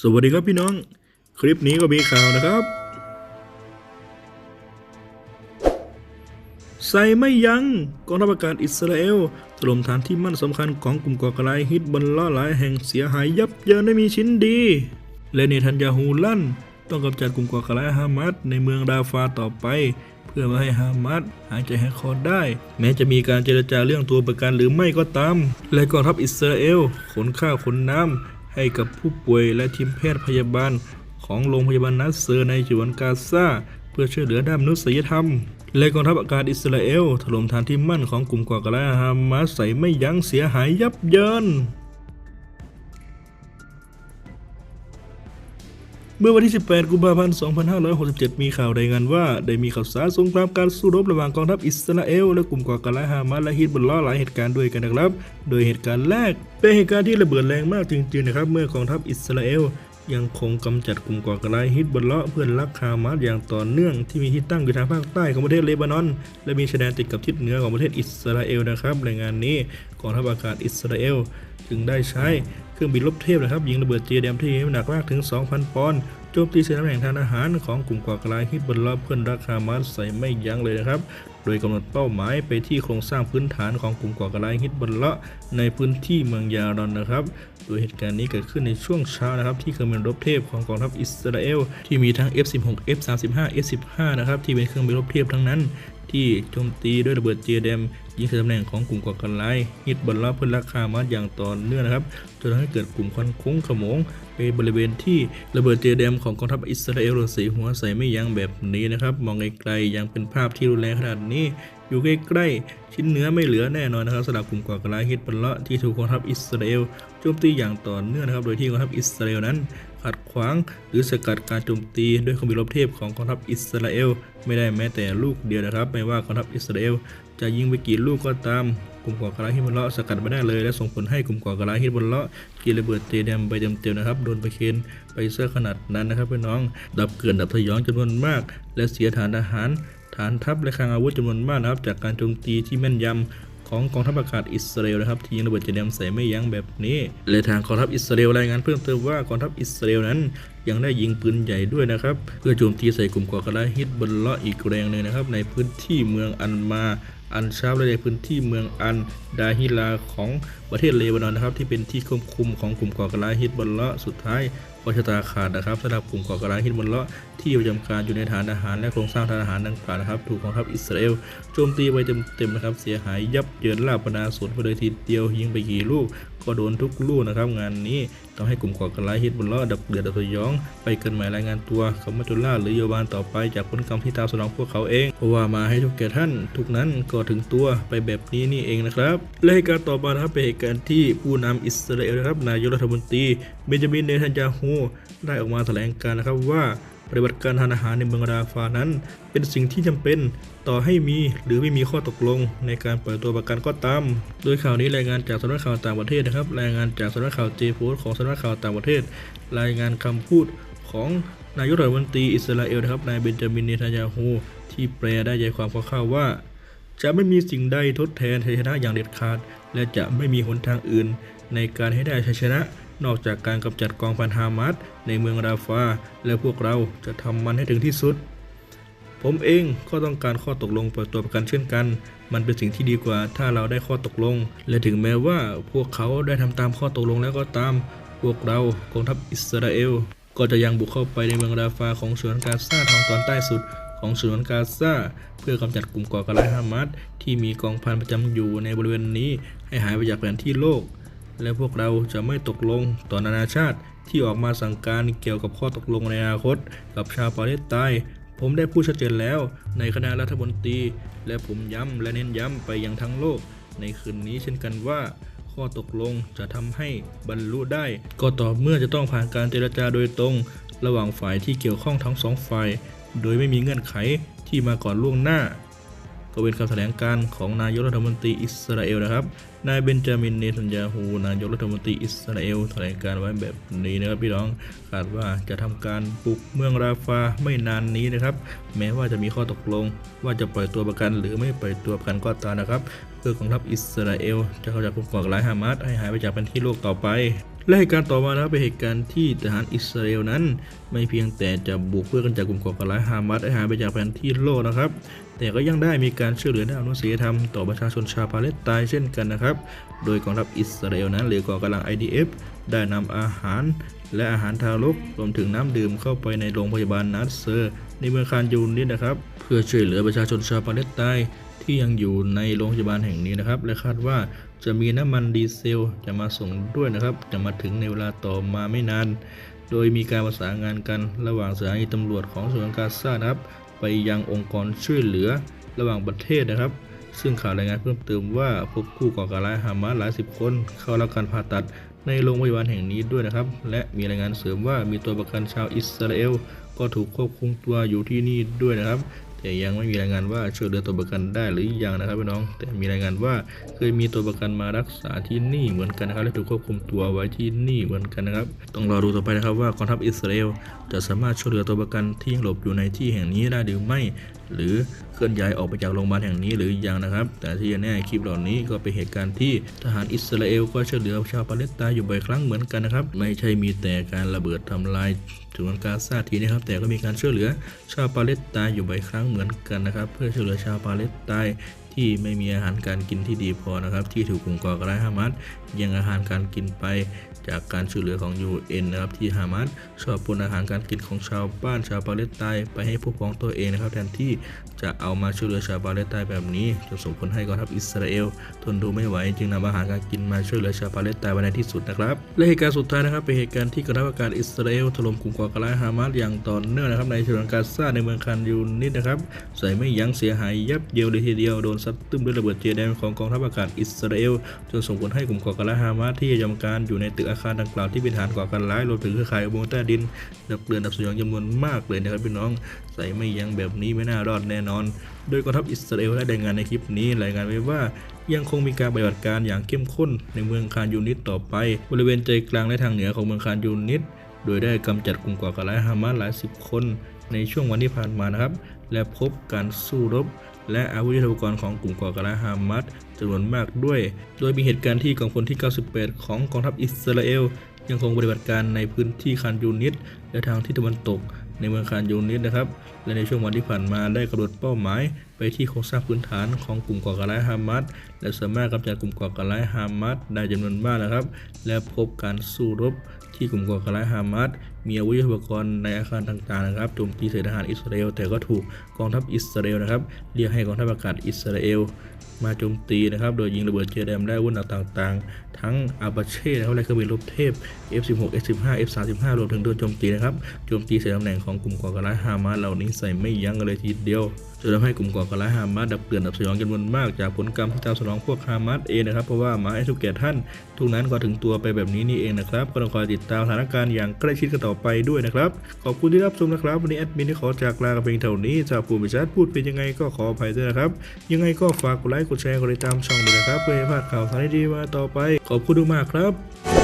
สวัสดีครับพี่น้อง คลิปนี้ก็มีข่าวนะครับ ใส่ไม่ยัง้งกองทัพอากาศอิสราเอลถล่มฐานที่มั่นสำคัญของกลุ่มก่อการร้ายฮิตบนล่อหลายแห่งเสียหายยับเยินไม่มีชิ้นดี และเนทันยาฮูลั่น ต้องกำจัดกลุ่มก่อการร้ายฮามาสในเมืองราฟาต่อไป เพื่อไม่ให้ฮามาสหายใจแหกคอได้ แม้จะมีการเจรจาเรื่องตัวประกันหรือไม่ก็ตาม และกองทัพอิสราเอลขนข้าวขนน้ำ ให้กับผู้ป่วยและทีมแพทย์พยาบาล ของโรงพยาบาลนัสเซอร์ในฉวนกาซาเพื่อช่วยเหลือด้านมนุษยธรรม และกองทัพอากาศอิสราเอลถล่มฐานที่มั่นของกลุ่มก่อการร้ายฮามาสใส่ไม่ยั้งเสียหายยับเยิน มื่อวันที่ 18 กุมภาพันธ์ 2567 มีข่าวรายงานว่า ได้มีข่าวสารสงครามการสู้รบระหว่างกองทัพอิสราเอลและกลุ่มก่อการร้ายฮามาสและฮิตบนล้อหลายเหตุการณ์ด้วยกันนะครับ โดยเหตุการณ์แรก เป็นเหตุการณ์ที่ระเบิดแรงมากจริงๆนะครับ เมื่อกองทัพอิสราเอล ยังคงกำจัดกลุ่มก่อการร้ายฮิตบุลลอฮ์เพื่อนรักฮามาสอย่างต่อเนื่องที่มีที่ตั้งอยู่ทางภาคใต้ของประเทศเลบานอน และมีชายแดนติดกับทิศเหนือของประเทศอิสราเอลนะครับรายงานนี้กองทัพอากาศอิสราเอลจึงได้ใช้เครื่องบินรบเทพนะครับยิงระเบิดเจเดมที่มีน้ำหนักมากถึง 2,000 ปอนด์โจมตีเส้นาแห่งทานอาหารของกลุ่มก่อการร้ายฮิตบอลลอเพื่อนรักฮามาสใส่ไม่ยั้งเลยนะครับ โดยกำหนดเป้าหมายไปที่โครงสร้างพื้นฐานของกลุ่มก่อการร้ายฮิตบอลลอในพื้นที่เมืองยารอนนะครับ โดยเหตุการณ์นี้เกิดขึ้นในช่วงเช้านะครับ ที่เครื่องบินรบเทพของกองทัพอิสราเอลที่มีทั้ง F16 F35 F15 นะครับที่เป็นเครื่องบินรบเทพทั้งนั้นที่โจมตีด้วยระเบิดเจเดมยิงใส่ตำแหน่งของกลุ่มก่อการร้ายฮิตบอลลอเพื่อราคามาอย่างต่อเนื่องนะครับจนทำให้เกิดกลุ่มควันคุ้งขโมงไปบริเวณที่ระเบิดเจเดมของกองทัพอิสราเอลสีหัวใส่ไม่ยั้งแบบนี้นะครับ มองไกลๆยังเป็นภาพที่รุนแรงขนาดนี้อยู่ใกล้ๆชิ้นเนื้อไม่เหลือแน่นอนนะครับสำหรับกลุ่มก่อการร้ายฮิตบอลลอที่ถูกกองทัพอิสราเอลโจมตีอย่างต่อเนื่องนะครับ โดยที่กองทัพอิสราเอลนั้นขัดขวางหรือสกัดการโจมตีด้วยเครื่องบินรบเทพของกองทัพอิสราเอลไม่ได้แม้แต่ลูกเดียวนะครับ ไม่ว่ากองทัพอิสราเอลจะยิงไปกี่ลูกก็ตามกลุ่มก่อการร้ายฮิตบอลเลาะสกัดไม่ได้เลยและส่งผลให้กลุ่มก่อการร้ายฮิตบอลเลาะกินระเบิดเตเดมไปเต็มๆนะครับโดนไปเคนไปเสื้อขนาดนั้นนะครับพี่น้อง ดับเกลื่อนดับทะยองจำนวนมาก และเสียฐานทหาร ฐานทัพและคลังอาวุธจำนวนมากนะครับ จากการโจมตีที่แม่นยำของกองทัพอากาศอิสราเอลนะครับที่ยิงระเบิดเจเดมใส่ไม่ยั้งแบบนี้ และทางกองทัพอิสราเอลรายงานเพิ่มเติมว่ากองทัพอิสราเอลนั้น ยังได้ยิงปืนใหญ่ด้วยนะครับ เพื่อโจมตีใส่กลุ่มก่อการร้ายฮิตบอลเลาะอีกแรงหนึ่งนะครับ ในพื้นที่เมืองอันมา อันชาบและในพื้นที่เมืองอันดาฮิลาของประเทศเลบานอนนะครับ ที่เป็นที่ควบคุมของกลุ่มก่อการร้ายฮิตบอลเลาะสุดท้ายก็ชะตาขาดนะครับสำหรับกลุ่มก่อการร้ายฮิตบอลเลาะที่ประจำการอยู่ในฐานทหารและโครงสร้างทางทหารดังกล่าวนะครับ ถูกกองทัพอิสราเอลโจมตีไปเต็มๆนะครับเสียหายยับเยินลาบปนาสูญไปเลยทีเดียวยิงไปกี่ลูก ก็โดนทุกลูกนะครับ งานนี้ทำให้กลุ่มก่อการร้ายฮิตบอลเลาะดับเดือดดับทะยอง ไปเกินหมายรายงานตัวคำมัจจุราชหรือโยบานต่อไปจากผลกรรมที่ตามสนองพวกเขาเองเพราะว่ามาให้ทุกแก่ท่าน ทุกนั้นก็ถึงตัวไปแบบนี้นี่เองนะครับและเหตุการณ์ต่อมานะครับเป็นเหตุการณ์ที่ผู้นำอิสราเอลนะครับนายกรัฐมนตรีเบนจามินเนทันยาฮูได้ออกมาแถลงการนะครับว่า ปฏิบัติการทานอาหารในเมืองราฟานั้น เป็นสิ่งที่จำเป็นต่อให้มีหรือไม่มีข้อตกลงในการปล่อยตัวประกันก็ตาม โดยข่าวนี้รายงานจากสำนักข่าวต่างประเทศนะครับ รายงานจากสำนักข่าวเจโพสของสำนักข่าวต่างประเทศ รายงานคำพูดของนายกรัฐมนตรีอิสราเอลนะครับ นายเบนจามินเนทันยาฮูที่แปลได้ใจความคร่าวๆว่า จะไม่มีสิ่งใดทดแทนชัยชนะอย่างเด็ดขาด และจะไม่มีหนทางอื่นในการให้ได้ชัยชนะ นอกจากการกำจัดกองพันฮามาสในเมืองราฟา และพวกเราจะทำมันให้ถึงที่สุด ผมเองก็ต้องการข้อตกลงเปล่อยตัวประกันเช่นกัน มันเป็นสิ่งที่ดีกว่าถ้าเราได้ข้อตกลง และถึงแม้ว่าพวกเขาได้ทำตามข้อตกลงแล้วก็ตาม พวกเรากองทัพอิสราเอล ก็จะยังบุกเข้าไปในเมืองราฟาของฉนวนกาซาทางตอนใต้สุดของฉนวนกาซาเพื่อกำจัดกลุ่มก่อการร้ายฮามาสที่มีกองพันประจำอยู่ในบริเวณนี้ให้หายไปจากแผนที่โลก และพวกเราจะไม่ตกลงต่อนานาชาติที่ออกมาสั่งการเกี่ยวกับข้อตกลงในอนาคต กับชาวปาเลสไตน์ผมได้พูดชัดเจนแล้วในคณะรัฐมนตรี และผมย้ำและเน้นย้ำไปยังทั้งโลก ในคืนนี้เช่นกันว่า ข้อตกลงจะทำให้บรรลุได้ ก็ต่อเมื่อจะต้องผ่านการเจรจาโดยตรง ระหว่างฝ่ายที่เกี่ยวข้องทั้งสองฝ่าย โดยไม่มีเงื่อนไขที่มาก่อนล่วงหน้า ก็เป็นคำแถลงการของนายกรัฐมนตรีอิสราเอลนะครับ นายเบนจามินเนทันยาฮูนายกรัฐมนตรีอิสราเอลแถลงการไว้แบบนี้นะครับพี่น้องคาดว่าจะทำการบุกเมืองราฟาไม่นานนี้นะครับ แม้ว่าจะมีข้อตกลง ว่าจะปล่อยตัวประกันหรือไม่ปล่อยตัวประกันก็ตามนะครับเพื่อกองทัพอิสราเอลจะเข้าจากกลุ่มก่อการร้ายฮามาสให้หายไปจากพื้นที่โลกต่อไป และเหตุการณ์ต่อมานะเป็นเหตุการณ์ที่ทหารอิสราเอลนั้น ไม่เพียงแต่จะบุกเพื่อกันจากกลุ่มก่อการร้ายฮามาสให้หายไปจากแผนที่โลกนะครับ แต่ก็ยังได้มีการช่วยเหลือด้านมนุษยธรรมต่อประชาชนชาวปาเลสไตน์เช่นกันนะครับ โดยกองทัพอิสราเอลนั้นหรือกองกำลัง IDF ได้นำอาหาร และอาหารทารกรวมถึงน้ำดื่มเข้าไปในโรงพยาบาลนัสเซอร์ ในเมืองคานยูนิสนะครับ เพื่อช่วยเหลือประชาชนชาวปาเลสไตน์ ที่ยังอยู่ในโรงพยาบาลแห่งนี้นะครับ และคาดว่าจะมีน้ำมันดีเซลจะมาส่งด้วยนะครับ จะมาถึงในเวลาต่อมาไม่นาน โดยมีการประสานงานกันระหว่างสถานีตำรวจของส่วนกาซานะครับ ไปยังองค์กรช่วยเหลือระหว่างประเทศนะครับ ซึ่งข่าวรายงานเพิ่มเติมว่าพบผู้ก่อการร้ายฮามาสหลายสิบคน เข้ารับการผ่าตัดในโรงพยาบาลแห่งนี้ด้วยนะครับ และมีรายงานเสริมว่ามีตัวประกันชาวอิสราเอลก็ถูกควบคุมตัวอยู่ที่นี่ด้วยนะครับ แต่ยังไม่มีรายงานว่าช่วยเหลือตัวประกันได้หรือยังนะครับพี่น้อง แต่มีรายงานว่าเคยมีตัวประกันมารักษาที่นี่เหมือนกันนะครับและถูกควบคุมตัวไว้ที่นี่เหมือนกันนะครับ ต้องรอดูต่อไปนะครับว่ากองทัพอิสราเอลจะสามารถช่วยเหลือตัวประกันที่ยังหลบอยู่ในที่แห่งนี้ได้หรือไม่หรือเคลื่อนย้ายออกไปจากโรงพยาบาลแห่งนี้หรือยังนะครับ แต่ที่แน่คลิปเหล่านี้ก็เป็นเหตุการณ์ที่ทหารอิสราเอลก็ช่วยเหลือชาวปาเลสไตน์อยู่บ่อยครั้งเหมือนกันนะครับ ไม่ใช่มีแต่การระเบิดทำลายถึงกาซาทีนะครับ แต่ก็มีการช่วยเหลือชาวปาเลสไตน์อยู่บ่อยครั้งเหมือนกันนะครับ เพื่อช่วยเหลือชาวปาเลสไตน์ที่ไม่มีอาหารการกินที่ดีพอนะครับ ที่ถูกกลุ่มก่อการร้ายฮามาสยังอาหารการกินไป จากการช่วยเหลือของ UN นะครับที่ฮามาสชอบปนอาหารการกินของชาวบ้านชาวปาเลสไตน์ไปให้พวกพ้องตัวเองนะครับแทนที่จะเอามาช่วยเหลือชาวปาเลสไตน์แบบนี้จนส่งผลให้กองทัพอิสราเอลทนดูไม่ไหวจึงนำอาหารการกินมาช่วยเหลือชาวปาเลสไตน์ไว้ในที่สุดนะครับและเหตุการณ์สุดท้ายนะครับเป็นเหตุการณ์ที่กองทัพอากาศอิสราเอลถล่มกลุ่มก่อการร้ายฮามาสอย่างต่อเนื่องนะครับในฉนวนกาซาในเมืองคานยูนิสนะครับใส่ไม่ยั้งเสียหายยับเยินเลยทีเดียวโดนซัดตึ้มด้วยระเบิดเจแดนของกองทัพอากาศอิสราเอลจนส่งผลให้กลุ่มก่อการร้ายฮามาสที่ยำการอยู่ในตึกอาคารดังกล่าวที่เป็นฐานก่อการร้ายรวมถึงเครือข่ายอุโมงค์ใต้ดินดับเปลือนดับสยองจำนวนมากเลยนะครับพี่น้อง ใส่ไม่ยั้งแบบนี้ไม่น่ารอดแน่นอน โดยกองทัพอิสราเอลได้รายงานในคลิปนี้รายงานไว้ว่ายังคงมีการปฏิบัติการอย่างเข้มข้นในเมืองคานยูนิสต่อไป บริเวณใจกลางและทางเหนือของเมืองคานยูนิสโดยได้กำจัดกลุ่มก่อการร้ายฮามาสหลายสิบคนในช่วงวันที่ผ่านมานะครับ และพบการสู้รบ และอาวุธยุทโธปกรณ์ของกลุ่มก่อการร้ายฮามาสจำนวนมากด้วย โดยมีเหตุการณ์ที่กองพลที่ 98 ของกองทัพอิสราเอล ยังคงปฏิบัติการในพื้นที่คานยูนิสและทางทิศตะวันตกในเมืองคานยูนิสนะครับ และในช่วงวันที่ผ่านมาได้กำหนดเป้าหมาย ไปที่โครงสร้างพื้นฐานของกลุ่มก่อการร้ายฮามาสและสามารถกำจัดกลุ่มก่อการร้ายฮามาสได้จำนวนมากนะครับ และพบการสู้รบที่กลุ่มก่อการร้ายฮามาส มีอาวุธยุทโธปกรณ์ในอาคารต่างๆนะครับโจมตีใส่ทหารอิสราเอล แต่ก็ถูกกองทัพอิสราเอลนะครับเรียกให้กองทัพอากาศอิสราเอลมาโจมตีนะครับ โดยยิงระเบิดเจแดมได้วุธหนักต่างๆ ทั้งอาบาเช่นะครับและเครื่องบินรบเทพ F16 F15 F35 รวมถึงโดนโจมตีนะครับโจมตีใส่ตำแหน่งของกลุ่มก่อการร้ายฮามาสเหล่านี้ใส่ไม่ยั้งกันเลยทีเดียวจนทำให้กลุ่มก่อการร้ายฮามาสดับเกลื่อนดับสยองจำนวนมากจากผลกรรมที่ตามสนองพวกฮามาสเองนะครับเพราะว่ามาให้ทุกแก่ท่าน ทุกนั้นก็ถึงตัวไปแบบนี้นี่เองนะครับก็ต้องคอยติดตามสถานการณ์อย่างใกล้ชิดกันต่อไปด้วยนะครับ ขอบคุณที่รับชมนะครับ วันนี้แอดมินได้ขอจากลากเพียงเท่านี้จาผู้มิชัดพูดเป็นยังไงก็ขออภัยด้วยนะครับ ยังไงก็ฝากกดไลค์กดแชร์กดติดตามช่องด้วยนะครับ เพื่อให้พลาดข่าวสารดีๆมาต่อไป ขอบคุณมากครับ